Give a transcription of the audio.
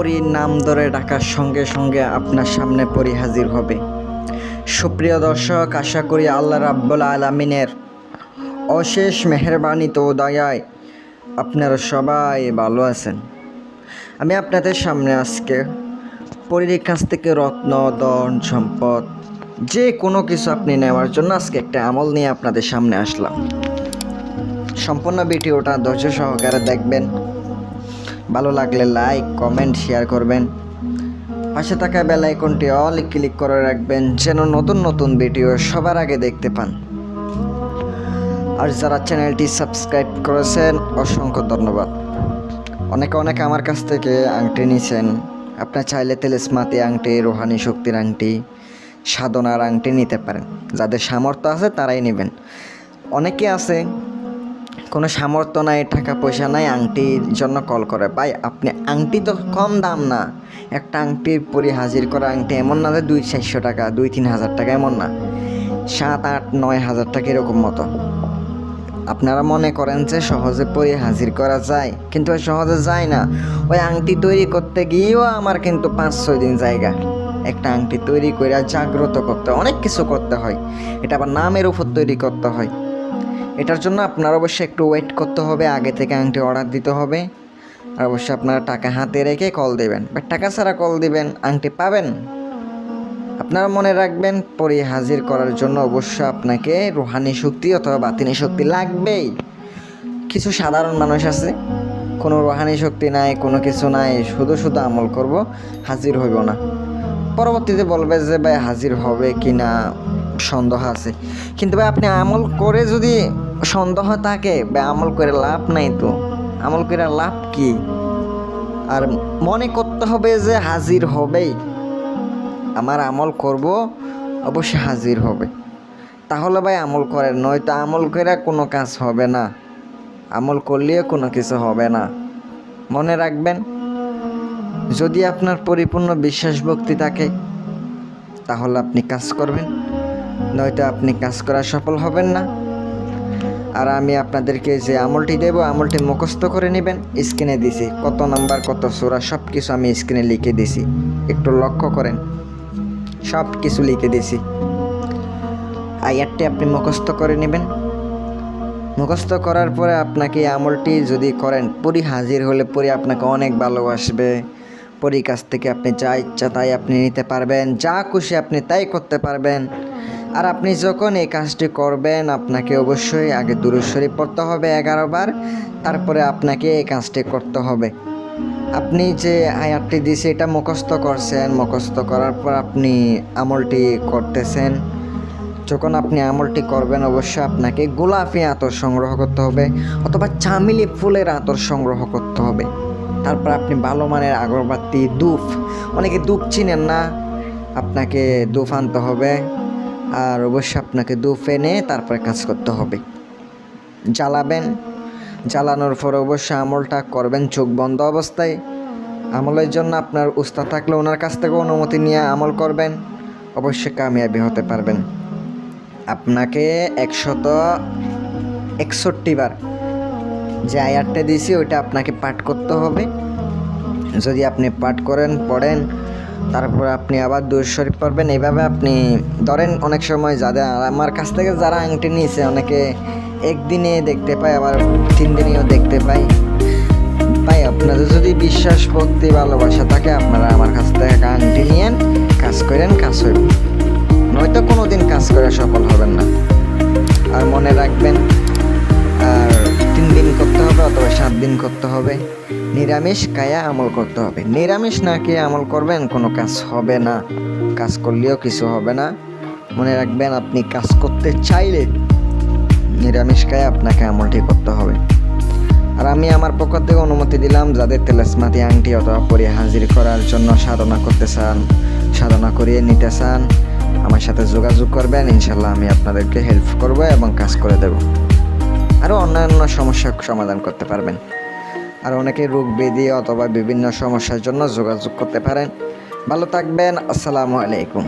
পরীর নাম ধরে ডাকার সঙ্গে সঙ্গে আপনার সামনে পরি হাজির হবে। সুপ্রিয় দর্শক, আশা করি আল্লাহ রাব্বুল আলমিনের অশেষ মেহরবানি তো দয়ায় আপনারা সবাই ভালো আছেন। আমি আপনাদের সামনে আজকে পরীর কাছ থেকে রত্ন দন সম্পদ যে কোনো কিছু আপনি নেওয়ার জন্য আজকে একটা আমল নিয়ে আপনাদের সামনে আসলাম। সম্পূর্ণ ভিডিওটা ধৈর্য সহকারে দেখবেন। ভালো লাগলে লাইক কমেন্ট শেয়ার করবেন। পাশে থাকা বেল আইকনটি অল ক্লিক করে রাখবেন, যেন নতুন নতুন ভিডিও সবার আগে দেখতে পান। আর যারা চ্যানেলটি সাবস্ক্রাইব করেছেন, অসংখ্য ধন্যবাদ। অনেকে অনেকে আমার কাছ থেকে আংটি নিছেন। আপনার চাইলে তেলেসমাতি আংটি, রোহানি শক্তির আংটি, সাধনার আংটি নিতে পারেন। যাদের সামর্থ্য আছে তারাই নেবেন। অনেকে আছে কোনো সামর্থ্য নাই, টাকা পয়সা নাই, আংটির জন্য কল করে। ভাই, আপনি আংটি তো কম দাম না। একটা আংটির পরি হাজির করা আংটি এমন না যে দুই চারশো টাকা, দুই তিন হাজার টাকা, এমন না। সাত, আট, নয় হাজার টাকা এরকম মতো। আপনারা মনে করেন যে সহজে পরি হাজির করা যায়, কিন্তু সহজে যায় না। ওই আংটি তৈরি করতে গিয়েও আমার কিন্তু পাঁচ, ছয় দিন জায়গা। একটা আংটি তৈরি করে জাগ্রত করতে, অনেক কিছু করতে হয়। এটা আবার নামের উপর তৈরি করতে হয়। এটার জন্য আপনার অবশ্যই একটু ওয়েট করতে হবে, আগে থেকে আংটি অর্ডার দিতে হবে। আর অবশ্যই আপনারা টাকা হাতে রেখে কল দেবেন। বা টাকা ছাড়া কল দিবেন, আংটি পাবেন। আপনারা মনে রাখবেন, পরি হাজির করার জন্য অবশ্যই আপনাকে রুহানি শক্তি অথবা বাতিনি শক্তি লাগবেই। কিছু সাধারণ মানুষ আছে, কোনো রুহানি শক্তি নাই, কোনো কিছু নাই, শুধু শুধু আমল করব, হাজির হইব না। পরবর্তীতে বলবে যে, ভাই, হাজির হবে কি না সন্দেহ আছে। কিন্তু ভাই, আপনি আমল করে যদি সন্দেহ থাকে আমল করে লাভ নাই তো। আমল করে লাভ কি? আর মনে করতে হবে যে হাজির হবেই। আমার আমল করব, অবশ্যই হাজির হবে। তাহলে ভাই আমল করেন, নয়তো আমল করে কোনো কাজ হবে না। আমল করলেও কোনো কিছু হবে না। মনে রাখবেন, যদি আপনার পরিপূর্ণ বিশ্বাস ভক্তি থাকে, তাহলে আপনি কাজ করবেন। নয়তো আপনি কাজ করা সফল হবেন না। আর আমি আপনাদেরকে যে আমলটি দেব, আমলটি মুখস্থ করে নেবেন, স্ক্রিনে দিছি কত নাম্বার, কত সোরা সব কিছু আমি স্ক্রিনে লিখে দিছি। একটু লক্ষ্য করেন সব কিছু লিখে দিছি। আয়ারটি আপনি মুখস্থ করে নেবেন। মুখস্থ করার পরে আপনাকে আমলটি যদি করেন, পরি হাজির হলে পরি আপনাকে অনেক ভালোবাসবে। পরি কাছ থেকে আপনি যা ইচ্ছা তাই আপনি নিতে পারবেন, যা খুশি আপনি তাই করতে পারবেন। আর আপনি যখন এই কাজটি করবেন, আপনাকে অবশ্যই আগে দূরস্বরী পড়তে হবে এগারো বার, তারপরে আপনাকে এই কাজটি করতে হবে। আপনি যে আয়াতটি দিয়েছে, এটা মুখস্থ করছেন। মুখস্থ করার পর আপনি আমলটি করতেছেন। যখন আপনি আমলটি করবেন, অবশ্যই আপনাকে গোলাপি আতর সংগ্রহ করতে হবে অথবা চামিলি ফুলের আতর সংগ্রহ করতে হবে। তারপর আপনি ভালো মানের আগরবাতি, ধূপ, অনেকে ধূপ চিনেন না, আপনাকে দুফ আনতে হবে। আর অবশ্যই আপনাকে দু এনে তারপরে কাজ করতে হবে। জ্বালাবেন। জ্বালানোর পর অবশ্যই আমলটা করবেন চোখ বন্ধ অবস্থায়। আমলের জন্য আপনার উস্তাদ থাকলে ওনার কাছ থেকে অনুমতি নিয়ে আমল করবেন। অবশ্যই কামিয়াবি হতে পারবেন। আপনাকে একশত একষট্টি বার যে আয়ারটা দিয়েছি, ওইটা আপনাকে পাঠ করতে হবে। যদি আপনি পাঠ করেন, পড়েন তারপর আপনি আবার দুই শরীফ পড়বেন। এইভাবে আপনি, ধরেন অনেক সময় যাদের আমার কাছ থেকে যারা আংটি নিয়েছে, অনেকে একদিনে দেখতে পায়, আবার তিন দিনেও দেখতে পাই ভাই আপনাদের যদি বিশ্বাস, ভক্তি, ভালোবাসা থাকে, আপনারা আমার কাছ থেকে আংটি নিয়েন, কাজ করেন, কাজ হইব নয়তো কোনো দিন কাজ করে সফল হবেন না। আর মনে রাখবেন দিন করতে হবে অথবা সাত দিন করতে হবে। নিরামিষ কায়া আমল করতে হবে। নিরামিষ না খেয়ে আমল করবেন, কোনো কাজ হবে না। কাজ করলেও কিছু হবে না। মনে রাখবেন, আপনি কাজ করতে চাইলে নিরামিষ কায়া আপনাকে আমলটি করতে হবে। আর আমি আমার পক্ষ থেকে অনুমতি দিলাম, যাদের তেলেসমাতি আংটি অথবা পরি হাজির করার জন্য সাধনা করতে চান, সাধনা করিয়ে নিতে চান, আমার সাথে যোগাযোগ করবেন। ইনশাল্লাহ আমি আপনাদেরকে হেল্প করব এবং কাজ করে দেব। আরও অন্যান্য সমস্যার সমাধান করতে পারবেন। আর অনেকে রোগ বেদি অথবা বিভিন্ন সমস্যার জন্য যোগাযোগ করতে পারেন। ভালো থাকবেন, আসসালামু আলাইকুম।